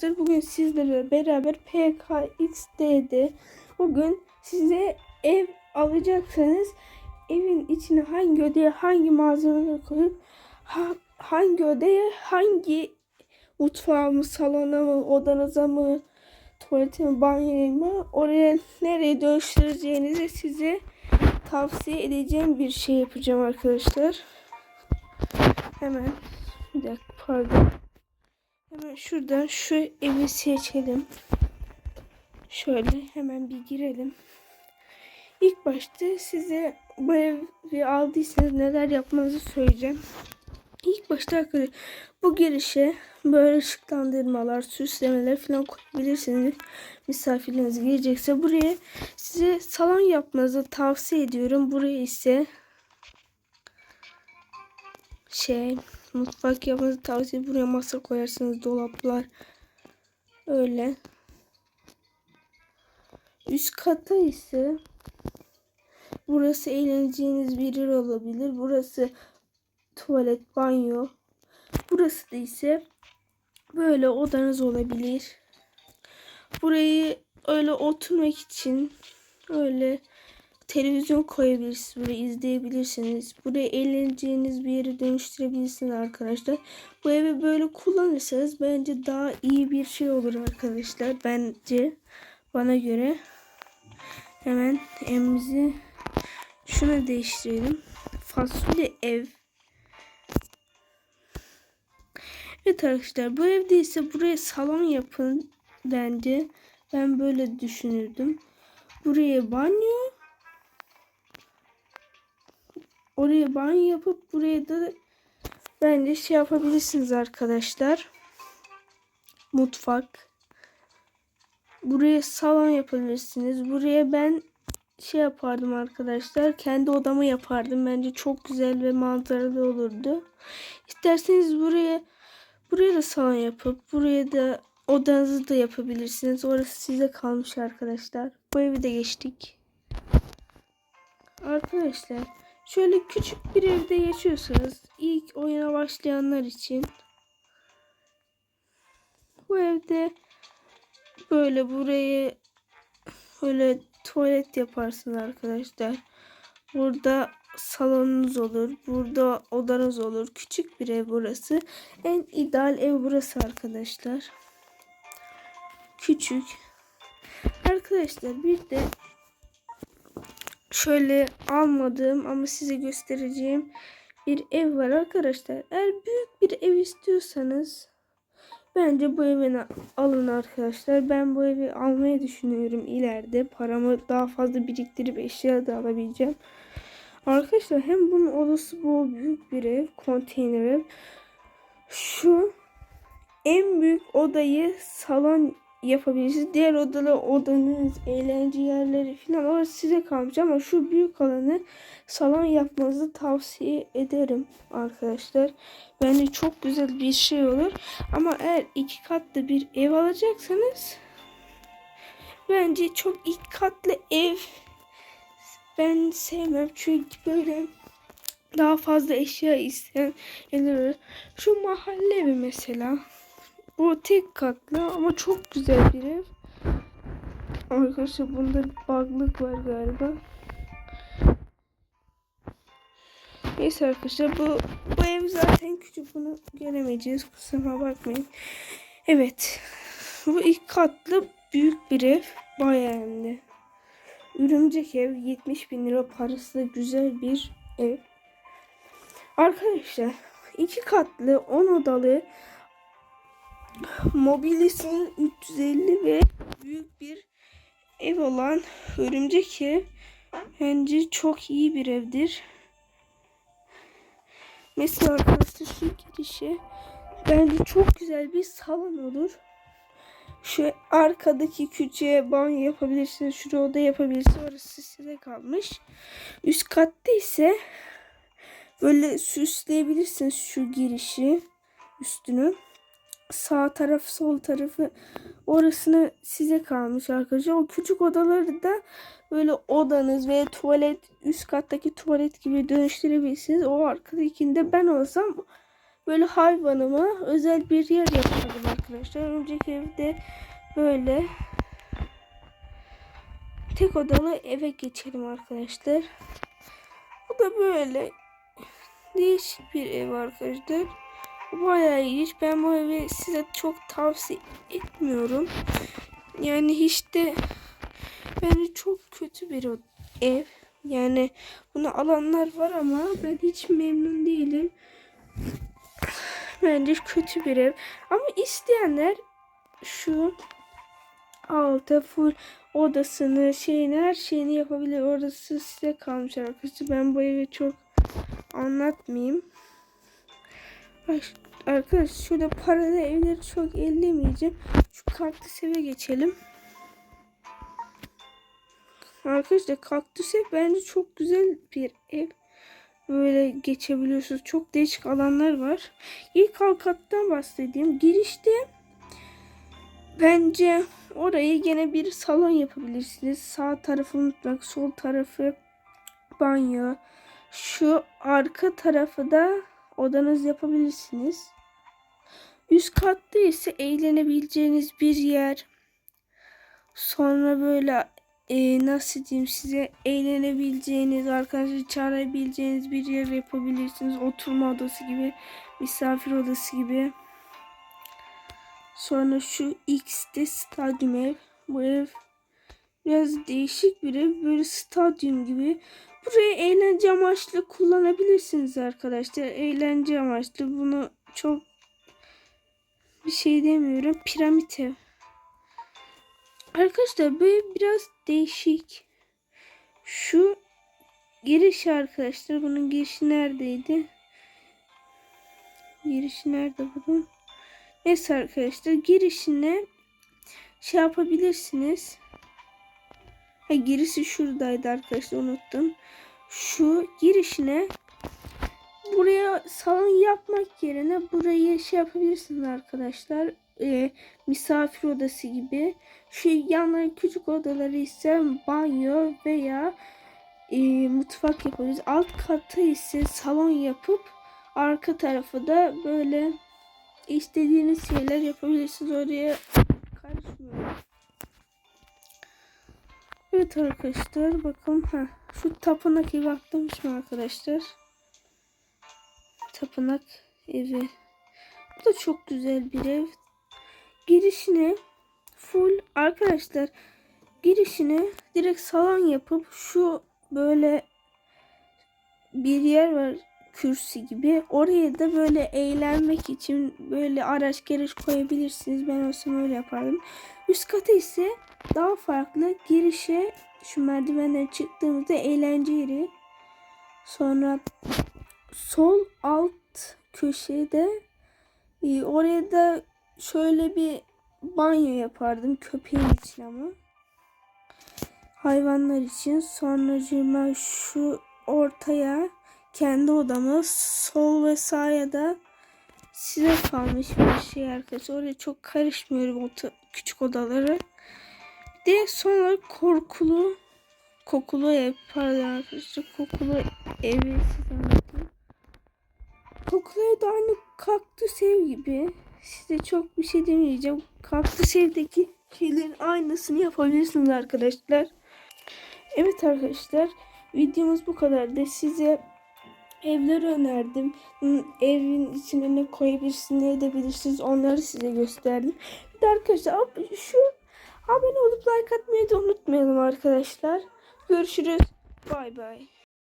arkadaşlar bugün sizlerle beraber PKXD'de bugün size ev alacaksanız evin içine hangi odaya hangi malzemeleri koyup ha- hangi odaya hangi mutfağa mı salona mı odanıza mı tuvalete mi banyoya mı oraya nereye dönüştüreceğinizi size tavsiye edeceğim bir şey yapacağım arkadaşlar. Hemen bir dakika pardon. Hemen şuradan şu evi seçelim. Şöyle hemen bir girelim. İlk başta size bu evi aldıysanız neler yapmanızı söyleyeceğim. İlk başta arkadaşlar bu girişe böyle ışıklandırmalar, süslemeler falan koyabilirsiniz. Misafirleriniz gelecekse buraya size salon yapmanızı tavsiye ediyorum. Buraya ise şey mutfak yapmanızı tavsiye buraya masa koyarsınız dolaplar. Öyle. Üst kata ise burası eğleneceğiniz bir yer olabilir. Burası tuvalet banyo. Burası da ise böyle odanız olabilir. Burayı öyle oturmak için öyle televizyon koyabilirsiniz. Buraya izleyebilirsiniz. Buraya eğleneceğiniz bir yere dönüştürebilirsiniz arkadaşlar. Bu evi böyle kullanırsanız bence daha iyi bir şey olur arkadaşlar. Bence bana göre. Hemen evimizi şuna değiştirelim. Fasulye ev. Evet arkadaşlar bu evde ise buraya salon yapın bence. Ben böyle düşünürdüm. Buraya banyo Oraya banyo yapıp buraya da bence şey yapabilirsiniz arkadaşlar. Mutfak. Buraya salon yapabilirsiniz. Buraya ben şey yapardım arkadaşlar. Kendi odamı yapardım. Bence çok güzel ve manzaralı olurdu. İsterseniz buraya buraya da salon yapıp buraya da odanızı da yapabilirsiniz. Orası size kalmış arkadaşlar. Bu evi de geçtik. Arkadaşlar Şöyle küçük bir evde yaşıyorsunuz. İlk oyuna başlayanlar için. Bu evde böyle burayı böyle tuvalet yaparsınız arkadaşlar. Burada salonunuz olur. Burada odanız olur. Küçük bir ev burası. En ideal ev burası arkadaşlar. Küçük. Arkadaşlar bir de şöyle almadığım ama size göstereceğim bir ev var arkadaşlar. Eğer büyük bir ev istiyorsanız bence bu evi alın arkadaşlar. Ben bu evi almayı düşünüyorum ileride. Paramı daha fazla biriktirip eşya da alabileceğim. Arkadaşlar hem bunun odası bu büyük bir ev. Konteyner ev. Şu en büyük odayı salon yapabilirsiniz. Diğer odalı odanız, eğlence yerleri falan orası size kalmış ama şu büyük alanı salon yapmanızı tavsiye ederim arkadaşlar. Bence çok güzel bir şey olur. Ama eğer iki katlı bir ev alacaksanız bence çok iki katlı ev ben sevmem çünkü böyle daha fazla eşya isteyen evler Şu mahalle evi mesela. Bu tek katlı ama çok güzel bir ev. Arkadaşlar bunda bug'lık var galiba. Neyse arkadaşlar bu, bu ev zaten küçük bunu göremeyeceğiz kusura bakmayın. Evet bu ilk katlı büyük bir ev bayağı Örümcek ev 70 bin lira parası güzel bir ev. Arkadaşlar iki katlı 10 odalı mobilyası 350 ve büyük bir ev olan örümcek ev bence çok iyi bir evdir. Mesela arkadaşlar şu girişe bence çok güzel bir salon olur. Şu arkadaki küçüğe banyo yapabilirsiniz. Şurada oda yapabilirsiniz. Orası size kalmış. Üst katta ise böyle süsleyebilirsiniz şu girişi üstünü sağ taraf sol tarafı orasını size kalmış arkadaşlar. O küçük odaları da böyle odanız veya tuvalet üst kattaki tuvalet gibi dönüştürebilirsiniz. O arkadakinde ben olsam böyle hayvanıma özel bir yer yapardım arkadaşlar. Önceki evde böyle tek odalı eve geçelim arkadaşlar. Bu da böyle değişik bir ev arkadaşlar. Bayağı iyi. Ben bu evi size çok tavsiye etmiyorum. Yani hiç de bence çok kötü bir ev. Yani bunu alanlar var ama ben hiç memnun değilim. Bence kötü bir ev. Ama isteyenler şu alta full odasını şeyini her şeyini yapabilir. Orası size kalmış arkadaşlar. Ben bu evi çok anlatmayayım. Ay, Arkadaşlar şurada paralı evleri çok ellemeyeceğim. Şu kaktüs eve geçelim. Arkadaşlar kaktüs ev bence çok güzel bir ev. Böyle geçebiliyorsunuz. Çok değişik alanlar var. İlk alt kattan bahsedeyim. Girişte bence orayı gene bir salon yapabilirsiniz. Sağ tarafı unutmak, sol tarafı banyo. Şu arka tarafı da odanız yapabilirsiniz. Üst katta ise eğlenebileceğiniz bir yer. Sonra böyle e, nasıl diyeyim size eğlenebileceğiniz, arkadaşlar çağırabileceğiniz bir yer yapabilirsiniz. Oturma odası gibi, misafir odası gibi. Sonra şu X'te stadyum ev. Bu ev biraz değişik bir ev. Böyle stadyum gibi. Burayı eğlence amaçlı kullanabilirsiniz arkadaşlar. Eğlence amaçlı. Bunu çok bir şey demiyorum. Piramit ev. Arkadaşlar böyle biraz değişik. Şu giriş arkadaşlar. Bunun girişi neredeydi? Girişi nerede bunun? Neyse arkadaşlar girişine şey yapabilirsiniz. Ha, girişi şuradaydı arkadaşlar unuttum. Şu girişine buraya salon yapmak yerine burayı şey yapabilirsiniz arkadaşlar. Ee, misafir odası gibi. Şu yanları küçük odaları ise banyo veya e, mutfak yapabiliriz. Alt katı ise salon yapıp arka tarafı da böyle istediğiniz şeyler yapabilirsiniz. Oraya Evet arkadaşlar bakın ha şu tapınak evi atlamış mı arkadaşlar? Tapınak evi. Bu da çok güzel bir ev. Girişine full arkadaşlar girişine direkt salon yapıp şu böyle bir yer var kürsü gibi. Oraya da böyle eğlenmek için böyle araç gereç koyabilirsiniz. Ben olsam öyle yapardım. Üst kata ise daha farklı girişe şu merdivenden çıktığımızda eğlence yeri. Sonra sol alt köşede e, oraya da şöyle bir banyo yapardım köpeğim için ama. Hayvanlar için. Sonra şu ortaya kendi odamı sol ve sağa da size kalmış bir şey arkadaşlar. Oraya çok karışmıyorum o küçük odaları. Bir de sonra korkulu kokulu ev pardon arkadaşlar kokulu evi size anlatayım. Kokulu ev de aynı kaktüs ev gibi. Size çok bir şey demeyeceğim. Kaktüs evdeki şeylerin aynısını yapabilirsiniz arkadaşlar. Evet arkadaşlar videomuz bu kadardı. Size evleri önerdim. Evin içine ne koyabilirsiniz, ne edebilirsiniz onları size gösterdim. Bir de arkadaşlar şu abone olup like atmayı da unutmayalım arkadaşlar. Görüşürüz. Bay bay.